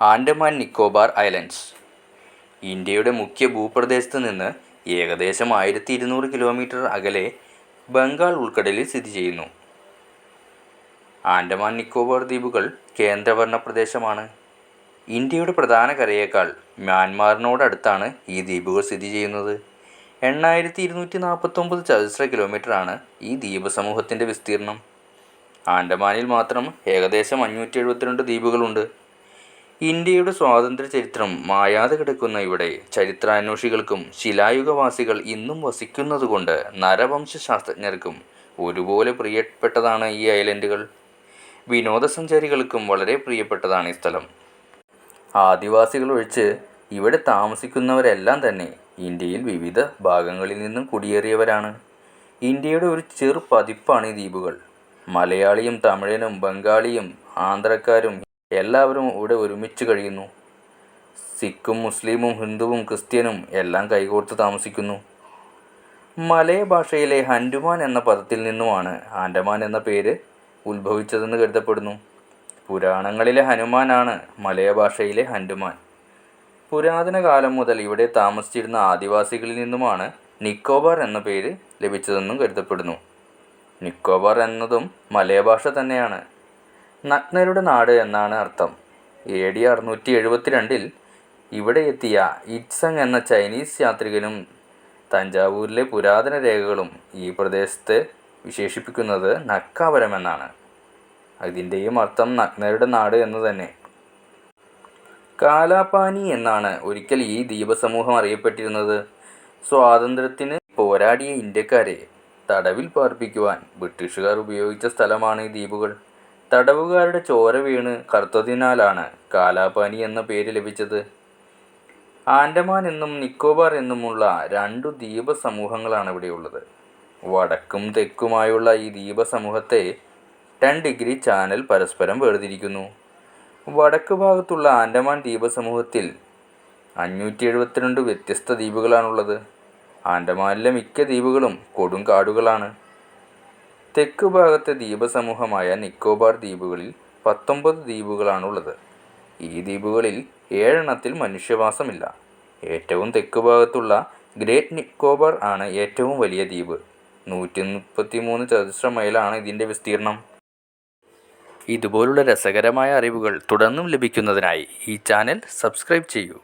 Andaman Nicobar islands. ഇന്ത്യയുടെ മുഖ്യ ഭൂപ്രദേശത്ത് നിന്ന് ഏകദേശം ആയിരത്തി ഇരുന്നൂറ് കിലോമീറ്റർ അകലെ ബംഗാൾ ഉൾക്കടലിൽ സ്ഥിതി ചെയ്യുന്നു. ആൻഡമാൻ നിക്കോബാർ ദ്വീപുകൾ കേന്ദ്രഭരണ പ്രദേശമാണ്. ഇന്ത്യയുടെ പ്രധാന കരയേക്കാൾ മ്യാൻമാറിനോടടുത്താണ് ഈ ദ്വീപുകൾ സ്ഥിതി ചെയ്യുന്നത്. എണ്ണായിരത്തി ഇരുന്നൂറ്റി നാൽപ്പത്തൊമ്പത് ചതുശ്ര കിലോമീറ്ററാണ് ഈ ദ്വീപസമൂഹത്തിന്റെ വിസ്തീർണം ആൻഡമാനിൽ മാത്രം ഏകദേശം അഞ്ഞൂറ്റി എഴുപത്തിരണ്ട് ദ്വീപുകളുണ്ട്. ഇന്ത്യയുടെ സ്വാതന്ത്ര്യ ചരിത്രം മായാതെ കിടക്കുന്ന ഇവിടെ ചരിത്രാന്വേഷികൾക്കും ശിലായുഗവാസികൾ ഇന്നും വസിക്കുന്നതുകൊണ്ട് നരവംശാസ്ത്രജ്ഞർക്കും ഒരുപോലെ പ്രിയപ്പെട്ടതാണ് ഈ ഐലൻഡുകൾ. വിനോദസഞ്ചാരികൾക്കും വളരെ പ്രിയപ്പെട്ടതാണ് ഈ സ്ഥലം. ആദിവാസികൾ ഒഴിച്ച് ഇവിടെ താമസിക്കുന്നവരെല്ലാം തന്നെ ഇന്ത്യയിൽ വിവിധ ഭാഗങ്ങളിൽ നിന്നും കുടിയേറിയവരാണ്. ഇന്ത്യയുടെ ഒരു ചെറു പതിപ്പാണ് ഈ ദ്വീപുകൾ. മലയാളിയും തമിഴനും ബംഗാളിയും ആന്ധ്രക്കാരും എല്ലാവരും ഇവിടെ ഒരുമിച്ച് കഴിയുന്നു. സിഖും മുസ്ലിമും ഹിന്ദുവും ക്രിസ്ത്യനും എല്ലാം കൈകോർത്ത് താമസിക്കുന്നു. മലയ ഭാഷയിലെ ഹൻഡുമാൻ എന്ന പദത്തിൽ നിന്നുമാണ് ആൻഡമാൻ എന്ന പേര് ഉത്ഭവിച്ചതെന്ന് കരുതപ്പെടുന്നു. പുരാണങ്ങളിലെ ഹനുമാനാണ് മലയ ഭാഷയിലെ ഹൻഡുമാൻ പുരാതന കാലം മുതൽ ഇവിടെ താമസിച്ചിരുന്ന ആദിവാസികളിൽ നിന്നുമാണ് നിക്കോബാർ എന്ന പേര് ലഭിച്ചതെന്നും കരുതപ്പെടുന്നു. നിക്കോബാർ എന്നതും മലയ ഭാഷ തന്നെയാണ്. നഗ്നരുടെ നാട് എന്നാണ് അർത്ഥം. എ ഡി അറുന്നൂറ്റി എഴുപത്തിരണ്ടിൽ ഇവിടെ എത്തിയ ഇറ്റ്സങ് എന്ന ചൈനീസ് യാത്രികനും തഞ്ചാവൂരിലെ പുരാതന രേഖകളും ഈ പ്രദേശത്തെ വിശേഷിപ്പിക്കുന്നത് നക്കാപുരം എന്നാണ് അതിന്റെയും അർത്ഥം നഗ്നരുടെ നാട് എന്ന് തന്നെ. കാലാപാനി എന്നാണ് ഒരിക്കൽ ഈ ദ്വീപസമൂഹം അറിയപ്പെട്ടിരുന്നത്. സ്വാതന്ത്ര്യത്തിന് പോരാടിയ ഇന്ത്യക്കാരെ തടവിൽ പാർപ്പിക്കുവാൻ ബ്രിട്ടീഷുകാർ ഉപയോഗിച്ച സ്ഥലമാണ് ഈ ദ്വീപുകൾ. തടവുകാരുടെ ചോര വീണ് കറുത്തതിനാലാണ് കാലാപാനി എന്ന പേര് ലഭിച്ചത്. ആൻഡമാൻ എന്നും നിക്കോബാർ എന്നുമുള്ള രണ്ടു ദ്വീപ സമൂഹങ്ങളാണ് ഇവിടെയുള്ളത്. വടക്കും തെക്കുമായുള്ള ഈ ദ്വീപ സമൂഹത്തെ ടെൻ ഡിഗ്രി ചാനൽ പരസ്പരം വേർതിരിക്കുന്നു. വടക്ക് ഭാഗത്തുള്ള ആൻഡമാൻ ദ്വീപ സമൂഹത്തിൽ അഞ്ഞൂറ്റി എഴുപത്തിരണ്ട് വ്യത്യസ്ത ദ്വീപുകളാണുള്ളത്. ആൻഡമാനിലെ മിക്ക ദ്വീപുകളും കൊടും കാടുകളാണ്. തെക്ക് ഭാഗത്തെ ദ്വീപസമൂഹമായ നിക്കോബാർ ദ്വീപുകളിൽ പത്തൊമ്പത് ദ്വീപുകളാണുള്ളത്. ഈ ദ്വീപുകളിൽ ഏഴെണ്ണത്തിൽ മനുഷ്യവാസമില്ല. ഏറ്റവും തെക്കുഭാഗത്തുള്ള ഗ്രേറ്റ് നിക്കോബാർ ആണ് ഏറ്റവും വലിയ ദ്വീപ്. നൂറ്റി മൂന്ന് ചതുശ്ര മൈലാണ് ഇതിന്റെ വിസ്തീർണം. ഇതുപോലുള്ള രസകരമായ അറിവുകൾ തുടർന്നും ലഭിക്കുന്നതിനായി ഈ ചാനൽ സബ്സ്ക്രൈബ് ചെയ്യൂ.